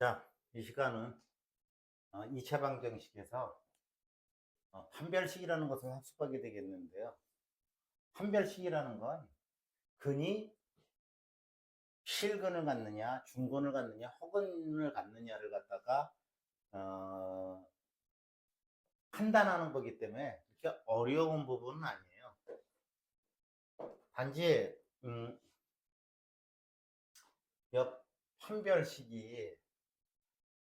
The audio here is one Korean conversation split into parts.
자, 이 시간은 어, 2차 방정식에서 어, 판별식이라는 것을 학습하게 되겠는데요. 판별식이라는 건 근이 실근을 갖느냐, 중근을 갖느냐, 허근을 갖느냐를 갖다가 어, 판단하는 거기 때문에 그렇게 어려운 부분은 아니에요. 단지 음, 옆 판별식이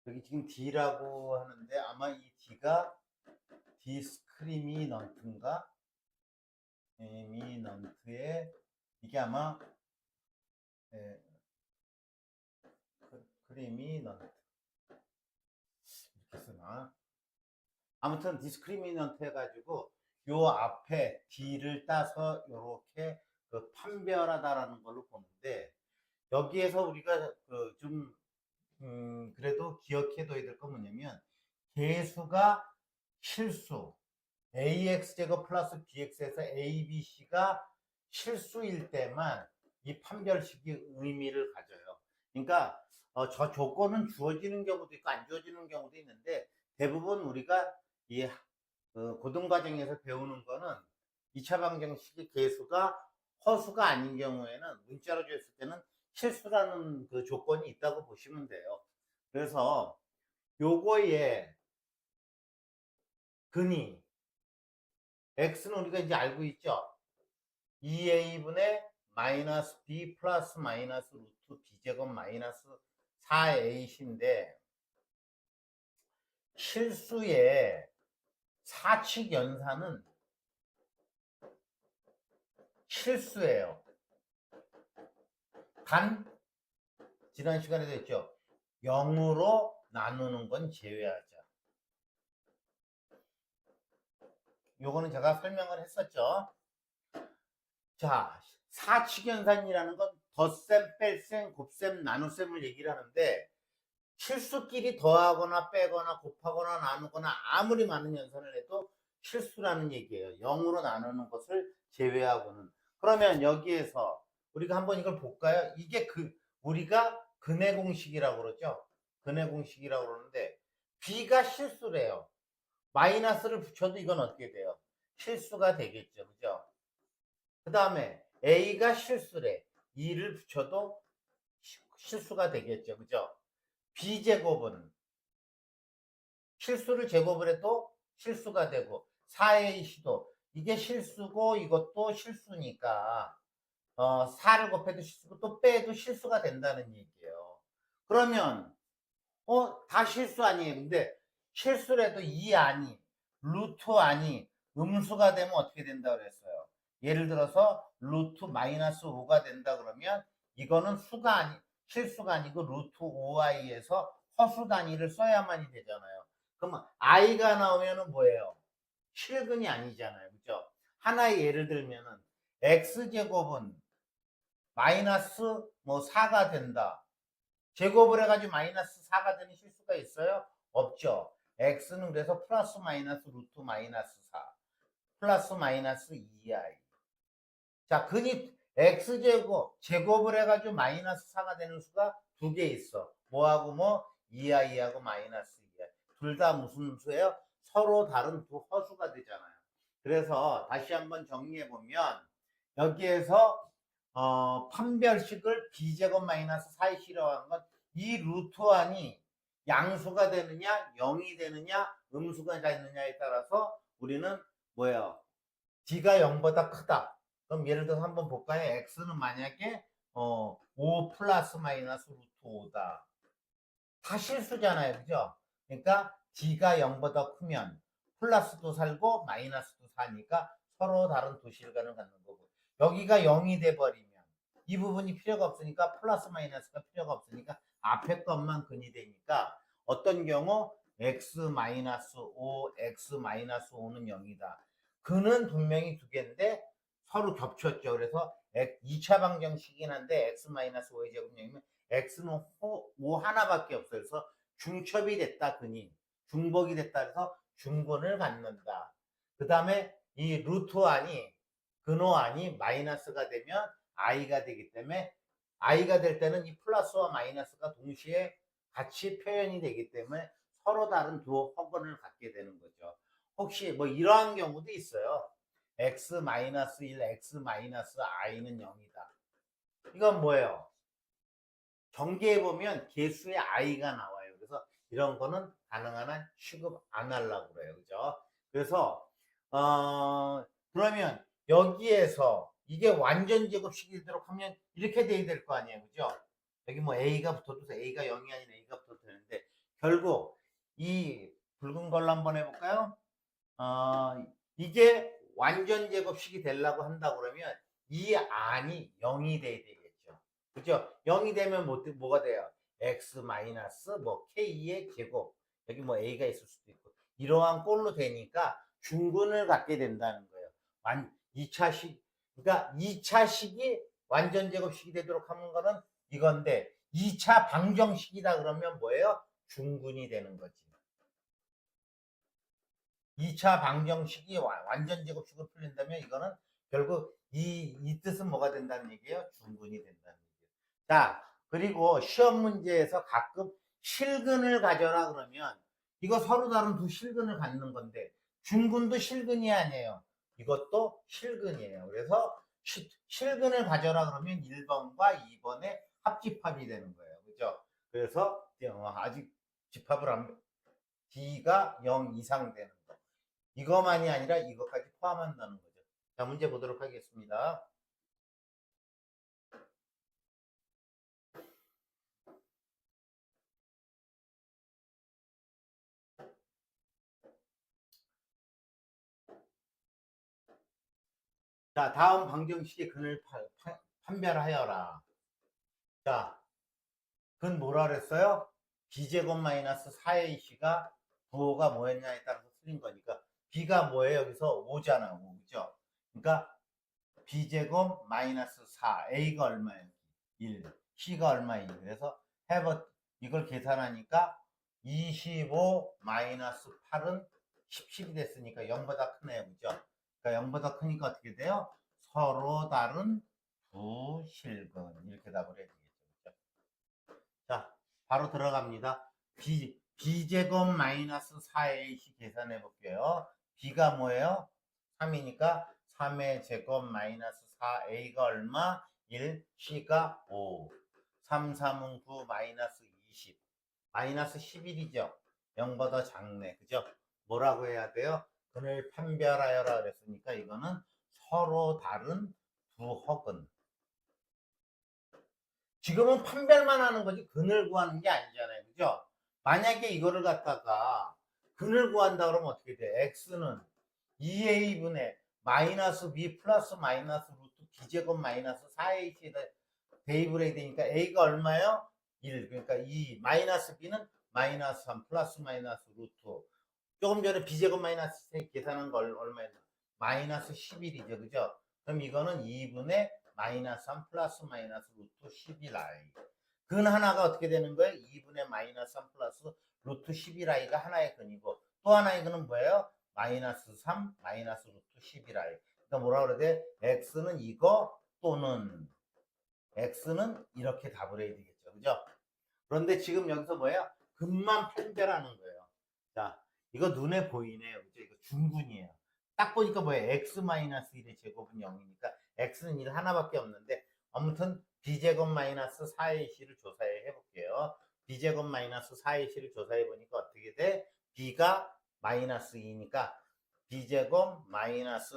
여기 지금 D라고 하는데 아마 이 D가 디스크리미넌트인가? 미넌트의 이게 아마 예, 그- 크리미넌트 이렇게 쓰나? 아무튼 디스크리미넌트 해가지고 요 앞에 D를 따서 요렇게 그 판별하다라는 걸로 보는데 여기에서 우리가 그 좀 음, 그래도 기억해둬야 될 건 뭐냐면 개수가 실수 ax제곱 플러스 bx에서 abc가 실수일 때만 이 판별식이 의미를 가져요. 그러니까 어, 저 조건은 주어지는 경우도 있고 안 주어지는 경우도 있는데 대부분 우리가 이 어, 고등과정에서 배우는 거는 2차 방정식의 개수가 허수가 아닌 경우에는 문자로 줬을 때는 실수라는 그 조건이 있다고 보시면 돼요. 그래서 요거에 근이 x는 우리가 이제 알고 있죠. 2a분의 마이너스 b 플러스 마이너스 루트 b제곱 마이너스 4a인데 실수의 사칙 연산은 실수예요. 단 지난 시간에도 했죠. 0으로 나누는 건 제외하자. 요거는 제가 설명을 했었죠. 자, 사칙연산이라는 건 덧셈, 뺄셈, 곱셈, 나눗셈을 얘기를 하는데 실수끼리 더하거나 빼거나 곱하거나 나누거나 아무리 많은 연산을 해도 실수라는 얘기예요. 0으로 나누는 것을 제외하고는. 그러면 여기에서 우리가 한번 이걸 볼까요? 이게 그 우리가 근해 공식이라고 그러죠. 근해 공식이라고 그러는데 b가 실수래요. 마이너스를 붙여도 이건 어떻게 돼요? 실수가 되겠죠. 그죠? 그 다음에 a가 실수래. 2를 붙여도 시- 실수가 되겠죠. 그죠? b제곱은 실수를 제곱을 해도 실수가 되고 4ac도 이게 실수고 이것도 실수니까 어, 4를 곱해도 실수고 또 빼도 실수가 된다는 얘기예요. 그러면 어, 다 실수 아니에요. 근데 실수라도 이 안이 루트 안이 음수가 되면 어떻게 된다 그랬어요. 예를 들어서 루트 마이너스 5가 된다 그러면 이거는 수가 아니 실수가 아니고 루트 5i에서 허수 단위를 써야만이 되잖아요. 그러면 i가 나오면은 뭐예요? 실근이 아니잖아요. 그죠? 하나의 예를 들면은 x제곱은 마이너스 뭐 4가 된다. 제곱을 해가지고 마이너스 4가 되는 실수가 있어요? 없죠. x는 그래서 플러스 마이너스 루트 마이너스 4 플러스 마이너스 2i 자 근이 x제곱 제곱을 해가지고 마이너스 4가 되는 수가 두 개 있어 뭐하고 뭐 2i하고 마이너스 2i 둘 다 무슨 수예요? 서로 다른 두 허수가 되잖아요 그래서 다시 한번 정리해 보면 여기에서 어, 판별식을 b제곱 마이너스 4에 실어하는 건이 루트 안이 양수가 되느냐, 0이 되느냐, 음수가 되느냐에 따라서 우리는 뭐예요? d가 0보다 크다. 그럼 예를 들어서 한번 볼까요? x는 만약에 어, 5 플러스 마이너스 루트 5다. 다 실수잖아요. 그죠? 그러니까 d가 0보다 크면 플러스도 살고 마이너스도 사니까 서로 다른 두 실간을 갖는 거고 여기가 0이 돼 버리면 이 부분이 필요가 없으니까 플러스 마이너스가 필요가 없으니까 앞에 것만 근이 되니까 어떤 경우 x 마이너스 5, x 마이너스 5는 0이다. 근은 분명히 두 개인데 서로 겹쳤죠. 그래서 2차 방정식이긴 한데 x 마이너스 5의 제곱 0이면 x는 5 하나밖에 없어요. 그래서 중첩이 됐다 근이 중복이 됐다 그래서 중근을 갖는다. 그 다음에 이 루트 안이 근호 안이 마이너스가 되면 i가 되기 때문에 i가 될 때는 이 플러스와 마이너스가 동시에 같이 표현이 되기 때문에 서로 다른 두 허근을 갖게 되는 거죠. 혹시 뭐 이러한 경우도 있어요. x-1, x-i는 0이다. 이건 뭐예요? 전개해 보면 개수의 i가 나와요. 그래서 이런 거는 가능한 한 취급 안 하려고 그래요. 그죠? 그래서 어 그러면 여기에서 이게 완전 제곱식이 되도록 하면 이렇게 돼야 될 거 아니에요. 그죠? 여기 뭐 a가 붙어도 a가 0이 아닌 a가 붙어도 되는데 결국 이 붉은 걸로 한번 해볼까요? 어, 이게 완전 제곱식이 되려고 한다 그러면 이 안이 0이 돼야 되겠죠. 그죠? 0이 되면 뭐, 뭐가 돼요? x 마이너스 뭐 k의 제곱 여기 뭐 a가 있을 수도 있고 이러한 꼴로 되니까 중근을 갖게 된다는 거예요. 완 2차식 그러니까 2차 식이 완전 제곱식이 되도록 하는 거는 이건데 2차 방정식이다 그러면 뭐예요? 중근이 되는 거지. 2차 방정식이 와- 완전 제곱식으로 풀린다면 이거는 결국 이, 이 뜻은 뭐가 된다는 얘기예요? 중근이 된다는 얘기예요. 자, 그리고 시험 문제에서 가끔 실근을 가져라 그러면 이거 서로 다른 두 실근을 갖는 건데 중근도 실근이 아니에요. 이것도 실근이에요. 그래서 시- 실근을 가져라 그러면 1번과 2번의 합집합이 되는 거예요. 그죠? 그래서 어, 아직 집합을 안 D가 0 이상 되는 거. 이것만이 아니라 이것까지 포함한다는 거죠. 자, 문제 보도록 하겠습니다. 자, 다음 방정식의 근을 파- 파- 판별하여라. 자, 근 뭐라 그랬어요? b제곱 마이너스 4ac가 부호가 뭐였냐에 따라서 틀린 거니까 b가 뭐예요? 여기서 5잖아, 5. 그죠? 그러니까 b제곱 마이너스 4, a가 얼마예요? 1, c가 얼마예요? 그래서 해버 이걸 계산하니까 25 마이너스 8은 17이 됐으니까 0보다 크네요. 그죠? 그러니까 0보다 크니까 어떻게 돼요? 서로 다른 두 실근 이렇게 답을 해야 되겠죠. 그죠? 자, 바로 들어갑니다. b, b제곱 마이너스 4ac 계산해 볼게요. b가 뭐예요? 3이니까 3의 제곱 마이너스 4a가 얼마? 1, c가 5. 3, 3은 9 마이너스 20. 마이너스 11이죠. 0보다 작네. 그죠? 뭐라고 해야 돼요? 근을 판별하여라 그랬으니까 이거는 서로 다른 두 허근. 지금은 판별만 하는 거지 근을 구하는 게 아니잖아요. 그죠? 만약에 이거를 갖다가 근을 구한다 그러면 어떻게 돼? x는 2a분의 마이너스 b 플러스 마이너스 루트 b제곱 마이너스 4ac 대입을 해야 되니까 a가 얼마예요? 1. 그러니까 이 마이너스 b는 마이너스 3 플러스 마이너스 루트 조금 전에 b제곱 마이너스 3 계산한 거 얼- 얼마였나? 마이너스 11이죠. 그죠? 그럼 이거는 2분의 마이너스 3 플러스 마이너스 루트 11i. 근 하나가 어떻게 되는 거예요? 2분의 마이너스 3 플러스 루트 11i가 하나의 근이고 또 하나의 근은 뭐예요? 마이너스 3 마이너스 루트 11i. 그러니까 뭐라 돼? x는 이거 또는 x는 이렇게 답을 해야 되겠죠. 그죠? 그런데 지금 여기서 뭐예요? 근만 판별하는 거예요. 자, 이거 눈에 보이네요. 그죠? 이거 중근이에요. 딱 보니까 뭐예요? x-1의 제곱은 0이니까 x는 1 하나밖에 없는데 아무튼 b제곱 마이너스 4의 c를 조사해 볼게요. b제곱 마이너스 4의 c를 조사해 보니까 어떻게 돼? b가 마이너스 2니까 b제곱 마이너스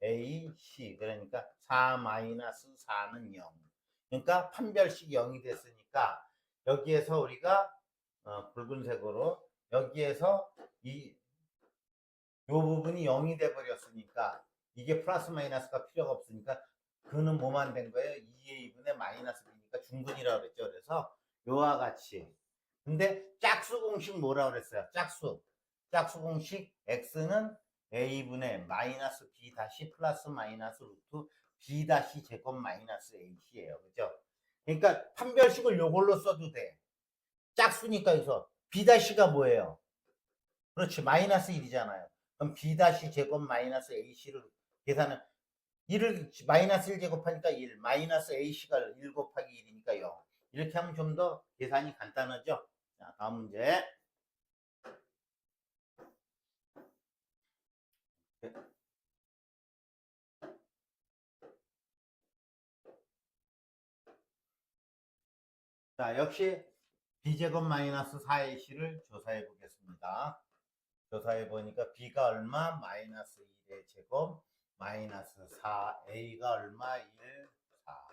4ac 그러니까 4 마이너스 4는 0. 그러니까 판별식 0이 됐으니까 여기에서 우리가 어, 붉은색으로 여기에서 이 요 부분이 0이 돼 버렸으니까 이게 플러스 마이너스가 필요가 없으니까 그는 뭐만 된 거예요? 2a분의 마이너스 b니까 중근이라고 그랬죠. 그래서 요와 같이 근데 짝수 공식 뭐라고 그랬어요? 짝수 짝수 공식 x는 a분의 마이너스 b 다시 플러스 마이너스 루트 b 다시 제곱 마이너스 h예요. 그죠? 그러니까 판별식을 요걸로 써도 돼. 짝수니까 여기서 b 다시가 뭐예요? 그렇지 마이너스 1이잖아요. 그럼 b 다시 제곱 마이너스 ac를 계산은 1을 마이너스 1 제곱하니까 1 마이너스 ac가 1 곱하기 1이니까 0 이렇게 하면 좀 더 계산이 간단하죠? 자, 다음 문제. 자, 역시 b제곱 마이너스 4의 c를 조사해 보겠습니다. 조사해 보니까 b가 얼마? 마이너스 1의 제곱 마이너스 4a가 얼마? 1, 4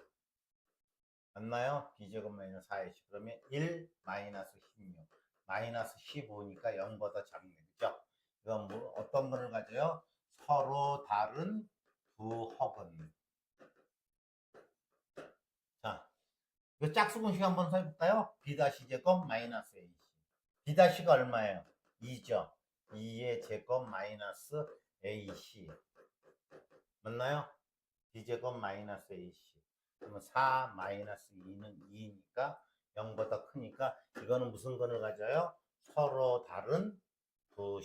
맞나요? b제곱 마이너스 4의 c 그러면 1 마이너스 16 마이너스 15니까 0보다 작네 그죠? 이건 뭐 어떤 거를 가져요? 서로 다른 두 허근 자 이거 짝수 공식 한번 해볼까요? b 다시 제곱 마이너스 ac b 다시가 얼마예요? 2죠 2의 제곱 마이너스 ac 맞나요? b 제곱 마이너스 ac 그러면 4 마이너스 2는 2니까 0보다 크니까 이거는 무슨 건을 가져요? 서로 다른 두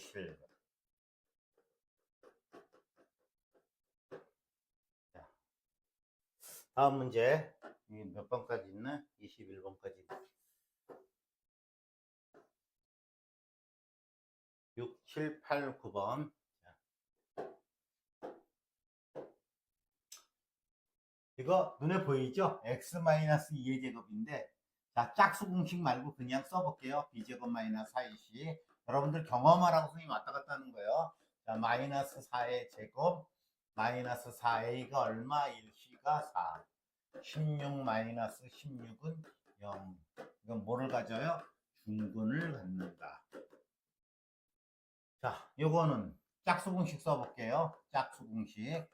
자, 다음 문제 이 몇 번까지 있나? 21번까지. 6, 7, 8, 9번. 이거 눈에 보이죠? x-2의 제곱인데 자 짝수 공식 말고 그냥 써볼게요. B제곱 마이너스 4이시 여러분들 경험하라고 선생님 왔다 갔다 하는 거예요. 자 마이너스 4의 제곱 마이너스 4a가 얼마? 1c가 4 16 마이너스 16은 0 이건 뭐를 가져요? 중근을 갖는다 자 요거는 짝수 공식 써볼게요 짝수 공식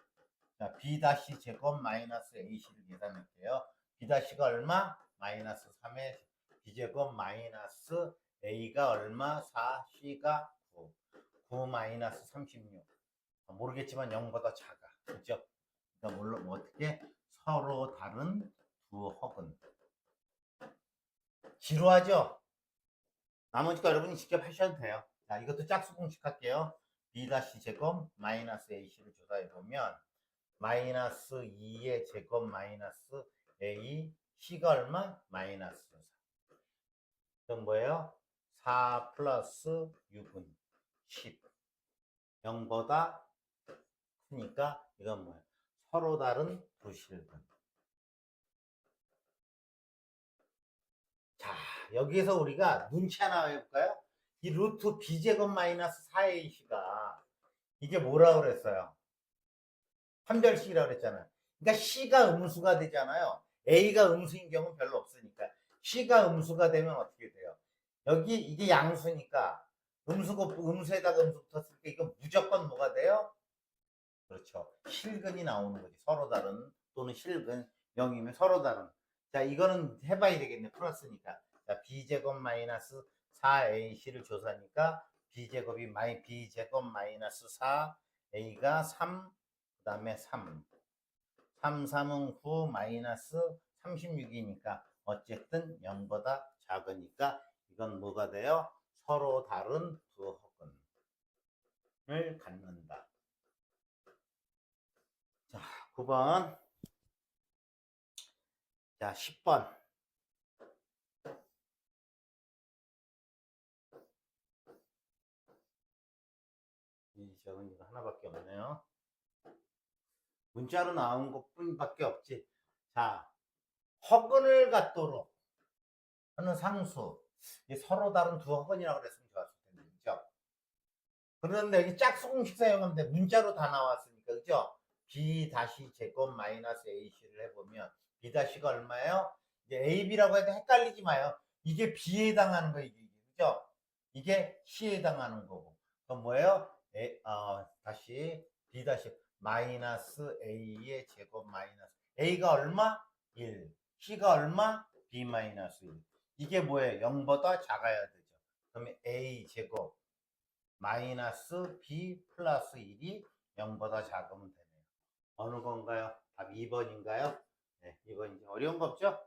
자, b 다시 제곱 마이너스 ac를 계산할게요. b 다시가 얼마? 마이너스 3의 b제곱 마이너스 a가 얼마? 4, c가 9. 9 마이너스 36. 아, 모르겠지만 0보다 작아. 그죠? 그러니까 물론 뭐 어떻게 서로 다른 두 허근. 지루하죠? 나머지 거 여러분이 직접 하셔도 돼요. 자, 이것도 짝수 공식 할게요. b 다시 제곱 마이너스 ac를 조사해 보면 마이너스 2의 제곱 마이너스 a c가 얼마? 마이너스 4 그럼 뭐예요? 4 플러스 6은 10 0보다 크니까 이건 뭐예요? 서로 다른 두 실근 자 여기에서 우리가 눈치 하나 해볼까요? 이 루트 b제곱 마이너스 4a c가 이게 뭐라고 그랬어요? 판별식이라고 그랬잖아요. 그러니까 C가 음수가 되잖아요. A가 음수인 경우는 별로 없으니까. C가 음수가 되면 어떻게 돼요? 여기 이게 양수니까 음수고 음수에다가 음수 붙었을 때 이건 무조건 뭐가 돼요? 그렇죠. 실근이 나오는 거지. 서로 다른 또는 실근 0이면 서로 다른. 자, 이거는 해봐야 되겠네. 풀었으니까. 자, b제곱 마이너스 4ac를 조사하니까 b제곱이 마이 b제곱 마이너스 4a가 3 그 다음에 3. 3, 3은 9 마이너스 36이니까 어쨌든 0보다 작으니까 이건 뭐가 돼요? 서로 다른 두 허근을 갖는다. 자, 9번. 자, 10번. 이 적은 이거 하나밖에 없네요. 문자로 나온 것 뿐밖에 없지. 자, 허근을 갖도록 하는 상수. 이 서로 다른 두 허근이라고 그랬으면 좋았을 텐데, 그죠? 그런데 여기 짝수 공식 사용하는데 문자로 다 나왔으니까, 그죠? B 다시 제곱 마이너스 ac를 해보면 b 다시가 얼마예요? 이제 ab라고 해도 헷갈리지 마요. 이게 b에 해당하는 거 이게 그죠? 이게 c에 해당하는 거고. 그럼 뭐예요? 에, 어, 다시 b 다시 마이너스 a의 제곱 마이너스 a가 얼마? 1 c가 얼마? b 마이너스 1 이게 뭐예요? 0보다 작아야 되죠 그러면 a 제곱 마이너스 b 플러스 1이 0보다 작으면 되네요 어느 건가요? 답 2번인가요? 네 2번이죠 어려운 거 없죠?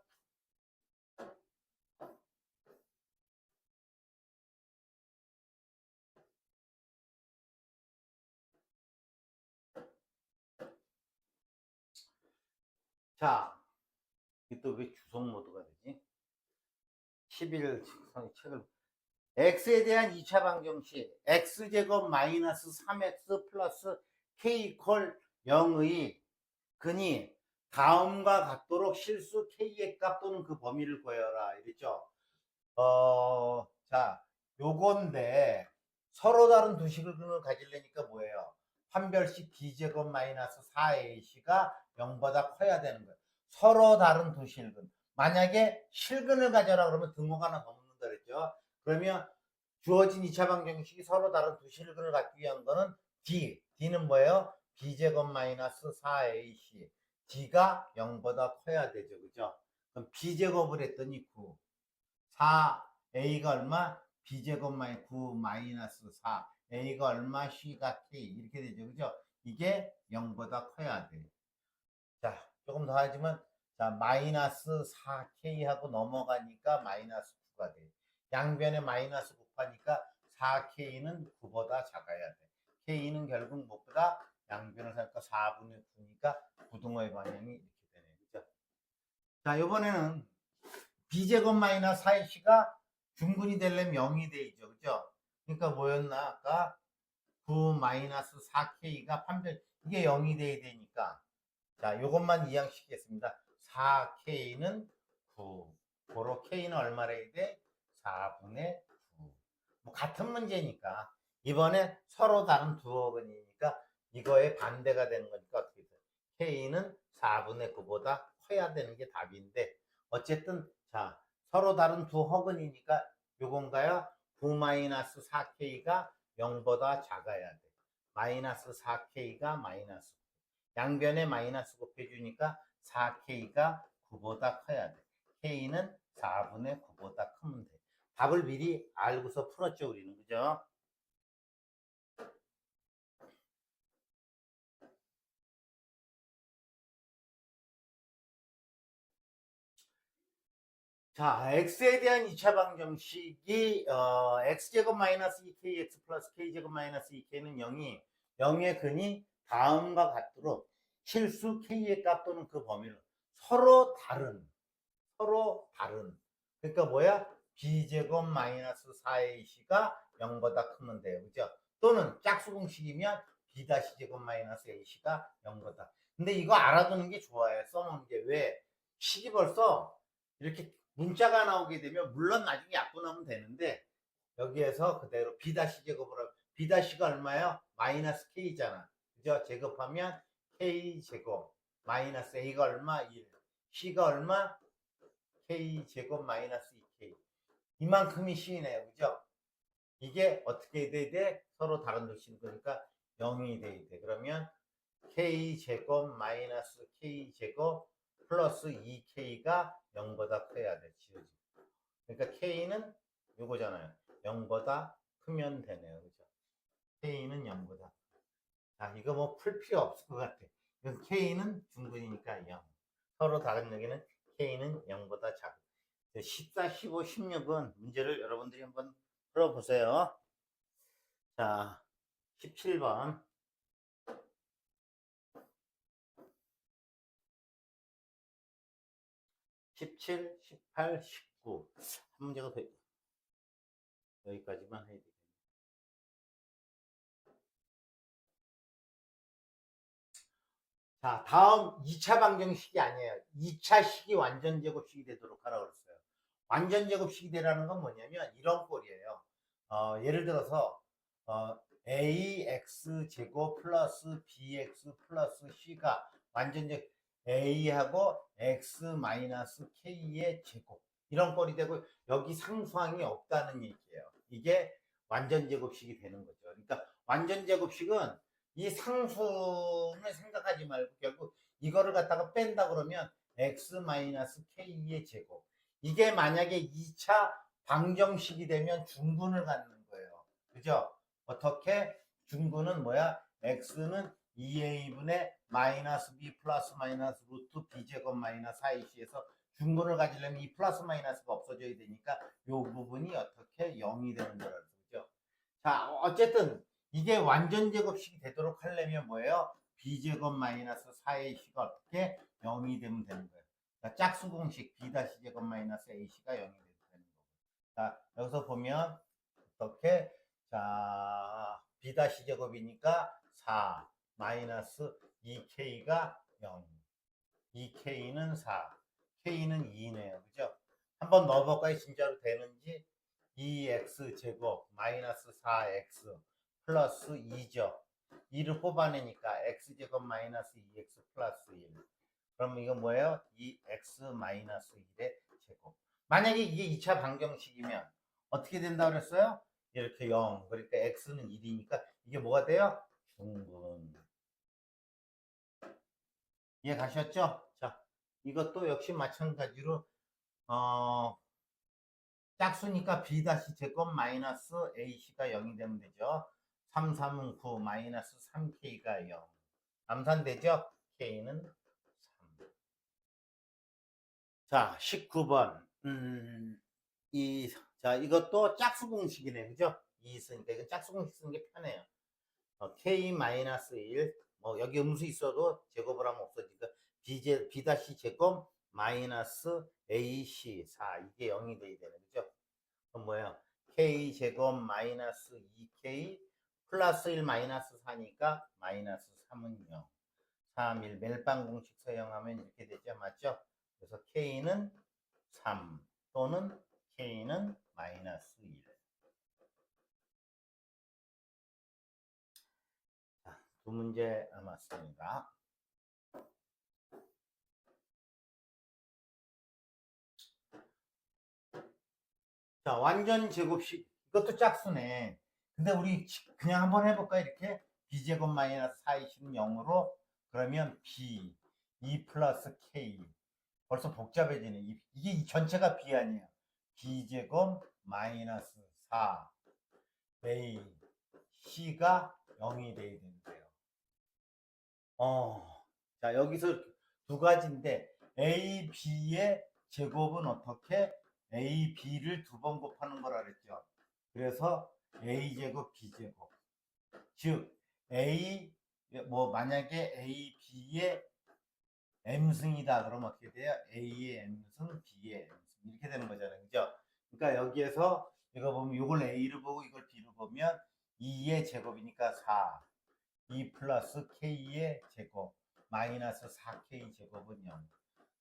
자, 이게 또 왜 주석 모드가 되지? 11 책을 x에 대한 2차 방정식 x제곱 마이너스 3x 플러스 k 콜 0의 근이 다음과 같도록 실수 k의 값 또는 그 범위를 구해라 이랬죠. 어, 자, 요건데 서로 다른 두 실근을 가지려니까 뭐예요? 판별식 b제곱 마이너스 4ac가 0보다 커야 되는 거예요. 서로 다른 두 실근. 만약에 실근을 가져라 그러면 등호가 하나 더 묻는다 그랬죠. 그러면 주어진 2차 방정식이 서로 다른 두 실근을 갖기 위한 거는 d. d는 뭐예요? B제곱 마이너스 4ac. d가 0보다 커야 되죠. 그죠? 그럼 b제곱을 했더니 9. 4a가 얼마? b제곱 마이 9 마이너스 4. a가 얼마? c가 k. 이렇게 되죠. 그죠? 이게 0보다 커야 돼. 자, 조금 더 하지만 자, 마이너스 4k하고 넘어가니까 마이너스 9가 돼. 양변에 마이너스 곱하니까 4k는 9보다 작아야 돼. k는 결국 무엇보다 양변을 살까 4분의 9니까 부등호의 방향이 이렇게 되네. 그죠? 자, 이번에는 b제곱 마이너스 4c가 중근이 되려면 0이 되죠. 그죠? 그러니까 뭐였나? 아까 9 마이너스 4k가 판별, 이게 0이 돼야 되니까. 자, 요것만 이양시키겠습니다. 4k는 9. 고로 k는 얼마래야 돼? 4분의 9. 뭐 같은 문제니까. 이번에 서로 다른 두 어근이니까 이거에 반대가 되는 거니까 어떻게 돼? k는 4분의 9보다 커야 되는 게 답인데 어쨌든 자 서로 다른 두 허근이니까 요건가요? 9-4k가 0보다 작아야 돼. 마이너스 4k가 마이너스 9. 양변에 마이너스 곱해주니까 4k가 9보다 커야 돼. k는 4분의 9보다 크면 돼. 답을 미리 알고서 풀었죠, 우리는. 그죠? 자, x에 대한 2차 방정식이 어, x제곱 마이너스 2kx 플러스 k제곱 마이너스 2k는 0이 0의 근이 다음과 같도록 실수 k의 값 또는 그 범위를 서로 다른 서로 다른 그러니까 뭐야? b제곱 마이너스 4ac가 0보다 크면 돼요. 그죠? 또는 짝수 공식이면 b 다시 제곱 마이너스 ac가 0보다. 근데 이거 알아두는 게 좋아요. 써놓은 게 왜? 식이 벌써 이렇게 문자가 나오게 되면 물론 나중에 약분하면 되는데 여기에서 그대로 b 다시 제곱을 하고 b 다시가 얼마예요? 마이너스 k잖아. 그죠? 제곱하면 k 제곱 마이너스 a가 얼마? 1. c가 얼마? k 제곱 마이너스 2k. 이만큼이 c네요. 그죠? 이게 어떻게 돼야 돼? 서로 다른 도시는 거니까 0이 돼야 돼. 그러면 k 제곱 마이너스 k 제곱 플러스 2k가 0보다 커야 돼. 지워지. 그러니까 k는 요거잖아요. 0보다 크면 되네요. 그죠? k는 0보다. 아, 이거 뭐 풀 필요 없을 것 같아. 이건 k는 중근이니까 0. 서로 다른 여기는 k는 0보다 작아. 14, 15, 16은 문제를 여러분들이 한번 풀어보세요. 자, 17번. 17, 18, 19. 한 문제가 더, 여기까지만 해야 되겠네. 자, 다음 2차 방정식이 아니에요. 2차 식이 완전 제곱식이 되도록 하라 그랬어요. 완전 제곱식이 되라는 건 뭐냐면 이런 꼴이에요. 어, 예를 들어서 어, ax 제곱 플러스 bx 플러스 c가 완전 제 a하고 x 마이너스 k의 제곱 이런 꼴이 되고 여기 상수항이 없다는 얘기예요. 이게 완전 제곱식이 되는 거죠. 그러니까 완전 제곱식은 이 상수를 생각하지 말고 결국 이거를 갖다가 뺀다 그러면 x 마이너스 k의 제곱 이게 만약에 2차 방정식이 되면 중근을 갖는 거예요. 그죠? 어떻게? 중근은 뭐야? x는 2a분의 마이너스 b 플러스 마이너스 루트 b제곱 마이너스 4ac에서 중근을 가지려면 이 플러스 마이너스가 없어져야 되니까 이 부분이 어떻게 0이 되는 거라는 거죠. 자, 어쨌든 이게 완전 제곱식이 되도록 하려면 뭐예요? b제곱 마이너스 4ac가 어떻게 0이 되면 되는 거예요. 그러니까 짝수 공식 b 다시 제곱 마이너스 ac가 0이 되는 거고. 자, 여기서 보면 어떻게 자, b 다시 제곱이니까 4 마이너스 2k가 0. 2k는 4. k는 2네요. 그죠? 한번 넣어볼까요? 진짜로 되는지 2x 제곱 마이너스 4x 플러스 2죠. 2를 뽑아내니까 x 제곱 마이너스 2x 플러스 1. 그럼 이거 뭐예요? 2x 마이너스 1의 제곱. 만약에 이게 2차 방정식이면 어떻게 된다 그랬어요? 이렇게 0. 그러니까 x는 1이니까 이게 뭐가 돼요? 중분. 이해 가셨죠? 자, 이것도 역시 마찬가지로 어 짝수니까 b 다시 제곱 마이너스 ac가 0이 되면 되죠. 3, 3은 9 마이너스 3k가 0. 암산되죠? k는 3. 자, 19번. 음, 이, 자, 이것도 짝수 공식이네. 그죠? 2 있으니까 이건 짝수 공식 쓰는 게 편해요. 어, k 마이너스 1. 뭐, 여기 음수 있어도 제곱을 하면 없어지니까 b, 제, b 다시 제곱 마이너스 ac 4. 이게 0이 돼야 되네. 그죠? 그럼 뭐예요? k 제곱 마이너스 2k 플러스 1 마이너스 4니까 마이너스 3은 0. 3, 1 멜빵 공식 사용하면 이렇게 되죠. 맞죠? 그래서 k는 3 또는 k는 마이너스 1. 두 문제 남았습니다. 자, 완전 제곱식. 이것도 짝수네. 근데 우리 그냥 한번 해볼까? 이렇게 b제곱 마이너스 4이시는 0으로 그러면 b 2 플러스 k 벌써 복잡해지네. 이- 이게 이 전체가 b 아니에요. b제곱 마이너스 4 a c가 0이 돼야 된대요. 어, 자 여기서 두 가지인데 a, b의 제곱은 어떻게 a, b를 두 번 곱하는 거라 그랬죠. 그래서 a 제곱, b 제곱. 즉 a 뭐 만약에 a, b의 m승이다 그러면 어떻게 돼요? a의 m승, b의 m승 이렇게 되는 거잖아요. 그죠? 그러니까 여기에서 이거 보면 이걸 a를 보고 이걸 b를 보면 2의 제곱이니까 4. 2 플러스 k의 제곱 마이너스 4k 제곱은 0.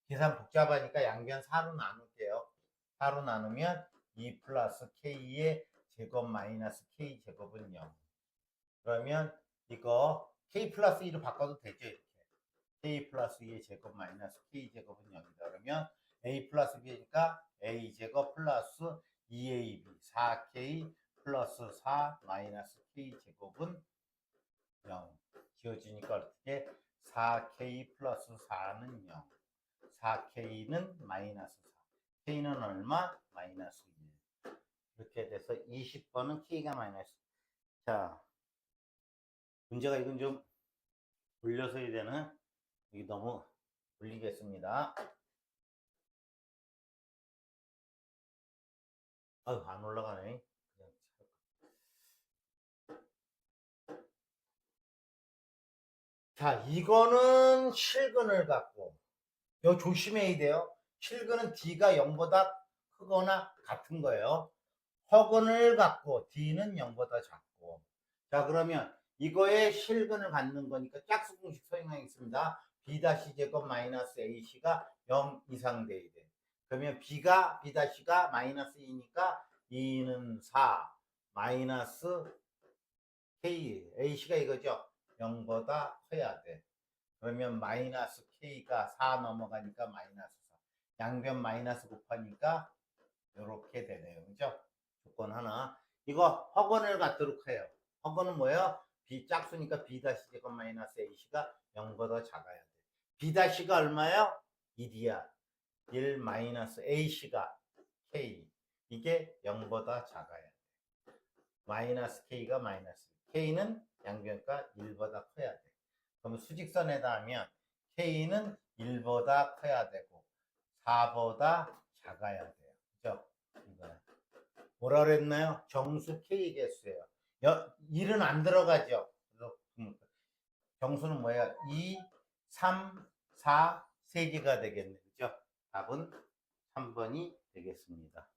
계산 복잡하니까 양변 4로 나눌게요. 4로 나누면 2 플러스 k의 제곱 마이너스 k 제곱은 0. 그러면 이거 k 플러스 2로 바꿔도 되죠. 이렇게. k 플러스 2의 제곱 마이너스 k 제곱은 0이다. 그러면 a 플러스 b니까 a 제곱 플러스 2ab 4k 플러스 4 마이너스 k 제곱은 0. 지워지니까 어떻게 4k 플러스 4는 0. 4k는 마이너스 4. k는 얼마? 마이너스 1. 이렇게 돼서 20번은 k가 마이너스. 자, 문제가 이건 좀 올려서 해야 되나? 이게 너무 올리겠습니다. 아유, 안 올라가네. 그냥 자, 이거는 실근을 갖고, 이거 조심해야 돼요. 실근은 D가 0보다 크거나 같은 거예요. 허근을 갖고 D는 0보다 작고. 자, 그러면 이거에 실근을 갖는 거니까 짝수 공식 사용하겠습니다. B 다시 제곱 마이너스 AC가 0 이상 돼야 돼. 그러면 B가, B 다시가 마이너스 2니까 2는 4, 마이너스 K, AC가 이거죠. 0보다 커야 돼. 그러면 마이너스 K가 4 넘어가니까 마이너스 4. 양변 마이너스 곱하니까 이렇게 되네요. 그죠? 조건 하나. 이거 허건을 갖도록 해요. 허건은 뭐예요? B 짝수니까 B 다시 제곱 마이너스 AC가 0보다 작아야 돼. B 다시가 얼마예요? 1이야. 1 마이너스 AC가 K. 이게 0보다 작아야 돼. 마이너스 K가 마이너스. K는 양변가 1보다 커야 돼. 그럼 수직선에다 하면 K는 1보다 커야 되고 4보다 작아야 돼요. 그죠? 이거는. 뭐라 그랬나요? 정수 K 개수예요. 여, 1은 안 들어가죠. 정수는 뭐야? 2, 3, 4, 3개가 되겠네. 그죠? 답은 3번이 되겠습니다.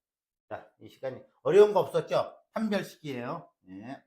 자, 이 시간이 어려운 거 없었죠? 판별식이에요. 네.